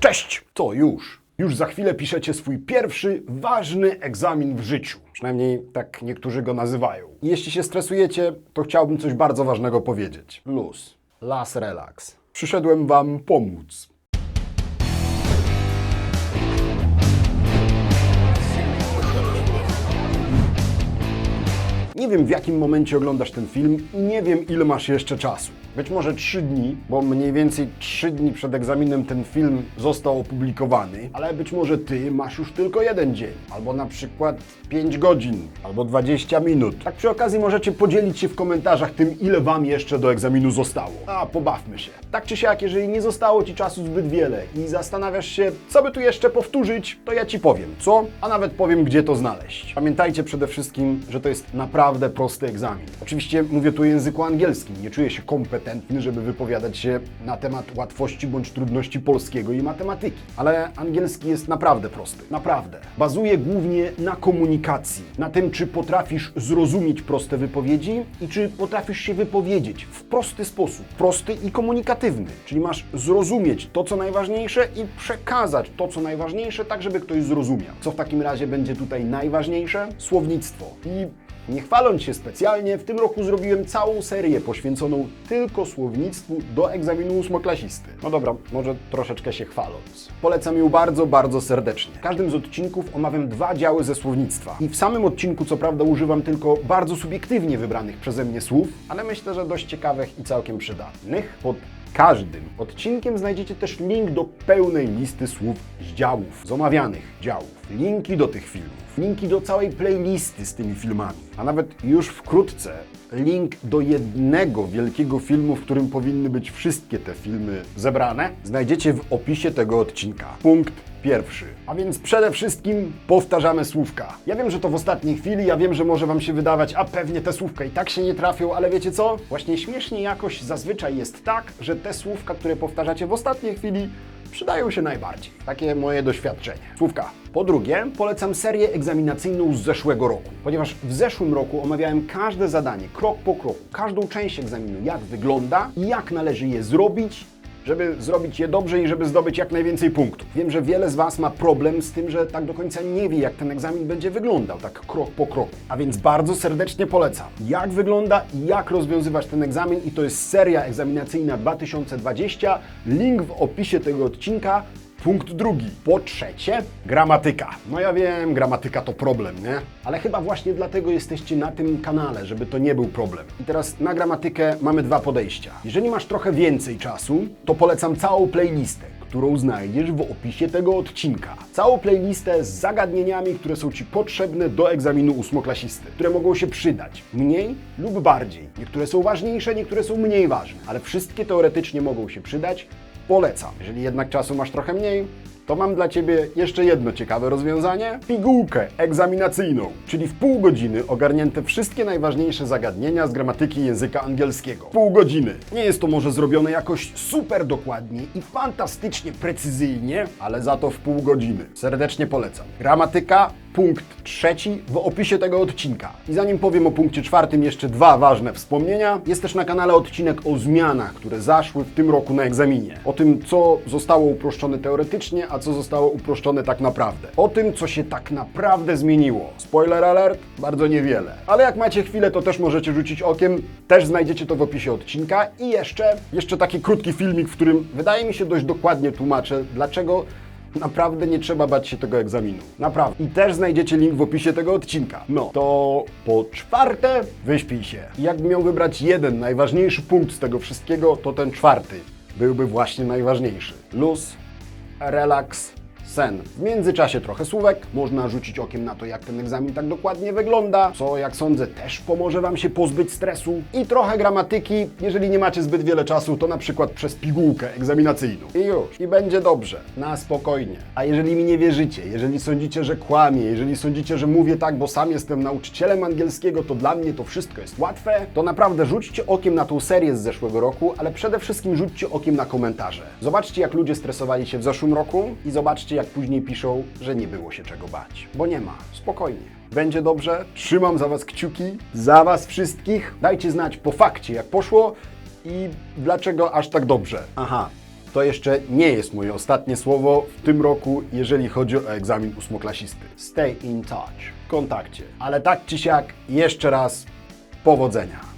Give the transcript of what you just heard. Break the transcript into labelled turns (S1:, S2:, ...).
S1: Cześć! To już. Już za chwilę piszecie swój pierwszy ważny egzamin w życiu. Przynajmniej tak niektórzy go nazywają. Jeśli się stresujecie, to chciałbym coś bardzo ważnego powiedzieć. Luz. Las relax. Przyszedłem wam pomóc. Nie wiem, w jakim momencie oglądasz ten film i nie wiem, ile masz jeszcze czasu. Być może 3 dni, bo mniej więcej 3 dni przed egzaminem ten film został opublikowany, ale być może ty masz już tylko jeden dzień, albo na przykład 5 godzin, albo 20 minut. Tak przy okazji możecie podzielić się w komentarzach tym, ile wam jeszcze do egzaminu zostało. A pobawmy się. Tak czy siak, jeżeli nie zostało ci czasu zbyt wiele i zastanawiasz się, co by tu jeszcze powtórzyć, to ja ci powiem, co, a nawet powiem, gdzie to znaleźć. Pamiętajcie przede wszystkim, że to jest naprawdę prosty egzamin. Oczywiście mówię tu języku angielskim, nie czuję się kompetentny, żeby wypowiadać się na temat łatwości bądź trudności polskiego i matematyki. Ale angielski jest naprawdę prosty, naprawdę. Bazuje głównie na komunikacji, na tym, czy potrafisz zrozumieć proste wypowiedzi i czy potrafisz się wypowiedzieć w prosty sposób, prosty i komunikatywny. Czyli masz zrozumieć to, co najważniejsze i przekazać to, co najważniejsze, tak żeby ktoś zrozumiał. Co w takim razie będzie tutaj najważniejsze? Słownictwo. I nie chwaląc się specjalnie, w tym roku zrobiłem całą serię poświęconą tylko słownictwu do egzaminu ósmoklasisty. No dobra, może troszeczkę się chwaląc. Polecam ją bardzo, bardzo serdecznie. W każdym z odcinków omawiam dwa działy ze słownictwa. I w samym odcinku, co prawda, używam tylko bardzo subiektywnie wybranych przeze mnie słów, ale myślę, że dość ciekawych i całkiem przydatnych. Pod każdym odcinkiem znajdziecie też link do pełnej listy słów z działów, z omawianych działów, linki do tych filmów, linki do całej playlisty z tymi filmami, a nawet już wkrótce link do jednego wielkiego filmu, w którym powinny być wszystkie te filmy zebrane, znajdziecie w opisie tego odcinka. Punkt pierwszy. A więc przede wszystkim powtarzamy słówka. Ja wiem, że to w ostatniej chwili, ja wiem, że może Wam się wydawać, a pewnie te słówka i tak się nie trafią, ale wiecie co? Właśnie śmiesznie jakoś zazwyczaj jest tak, że te słówka, które powtarzacie w ostatniej chwili, przydają się najbardziej. Takie moje doświadczenie. Słówka. Po drugie, polecam serię egzaminacyjną z zeszłego roku, ponieważ w zeszłym roku omawiałem każde zadanie, krok po kroku, każdą część egzaminu, jak wygląda jak należy je zrobić, żeby zrobić je dobrze i żeby zdobyć jak najwięcej punktów. Wiem, że wiele z Was ma problem z tym, że tak do końca nie wie, jak ten egzamin będzie wyglądał, tak krok po kroku. A więc bardzo serdecznie polecam, jak wygląda i jak rozwiązywać ten egzamin i to jest seria egzaminacyjna 2020. Link w opisie tego odcinka. Punkt drugi. Po trzecie, gramatyka. No ja wiem, gramatyka to problem, nie? Ale chyba właśnie dlatego jesteście na tym kanale, żeby to nie był problem. I teraz na gramatykę mamy dwa podejścia. Jeżeli masz trochę więcej czasu, to polecam całą playlistę, którą znajdziesz w opisie tego odcinka. Całą playlistę z zagadnieniami, które są Ci potrzebne do egzaminu ósmoklasisty, które mogą się przydać mniej lub bardziej. Niektóre są ważniejsze, niektóre są mniej ważne, ale wszystkie teoretycznie mogą się przydać polecam. Jeżeli jednak czasu masz trochę mniej, to mam dla Ciebie jeszcze jedno ciekawe rozwiązanie. Pigułkę egzaminacyjną, czyli w pół godziny ogarnięte wszystkie najważniejsze zagadnienia z gramatyki języka angielskiego. Pół godziny. Nie jest to może zrobione jakoś super dokładnie i fantastycznie precyzyjnie, ale za to w pół godziny. Serdecznie polecam. Gramatyka punkt trzeci w opisie tego odcinka. I zanim powiem o punkcie czwartym, jeszcze dwa ważne wspomnienia. Jest też na kanale odcinek o zmianach, które zaszły w tym roku na egzaminie. O tym, co zostało uproszczone teoretycznie, a co zostało uproszczone tak naprawdę. O tym, co się tak naprawdę zmieniło. Spoiler alert, bardzo niewiele. Ale jak macie chwilę, to też możecie rzucić okiem. Też znajdziecie to w opisie odcinka. I jeszcze, jeszcze taki krótki filmik, w którym wydaje mi się dość dokładnie tłumaczę, dlaczego Naprawdę nie trzeba bać się tego egzaminu. Naprawdę. I też znajdziecie link w opisie tego odcinka. No, to po czwarte, wyśpij się. Jakbym miał wybrać jeden najważniejszy punkt z tego wszystkiego, to ten czwarty byłby właśnie najważniejszy. Luz, relaks, sen. W międzyczasie trochę słówek, można rzucić okiem na to, jak ten egzamin tak dokładnie wygląda, co jak sądzę też pomoże Wam się pozbyć stresu i trochę gramatyki, jeżeli nie macie zbyt wiele czasu, to na przykład przez pigułkę egzaminacyjną. I już. I będzie dobrze. Na spokojnie. A jeżeli mi nie wierzycie, jeżeli sądzicie, że kłamię, jeżeli sądzicie, że mówię tak, bo sam jestem nauczycielem angielskiego, to dla mnie to wszystko jest łatwe, to naprawdę rzućcie okiem na tą serię z zeszłego roku, ale przede wszystkim rzućcie okiem na komentarze. Zobaczcie, jak ludzie stresowali się w zeszłym roku i zobaczcie, jak później piszą, że nie było się czego bać. Bo nie ma. Spokojnie. Będzie dobrze. Trzymam za Was kciuki. Za Was wszystkich. Dajcie znać po fakcie, jak poszło i dlaczego aż tak dobrze. Aha. to jeszcze nie jest moje ostatnie słowo w tym roku, jeżeli chodzi o egzamin ósmoklasisty. Stay in touch, w kontakcie. Ale tak czy siak, jeszcze raz powodzenia.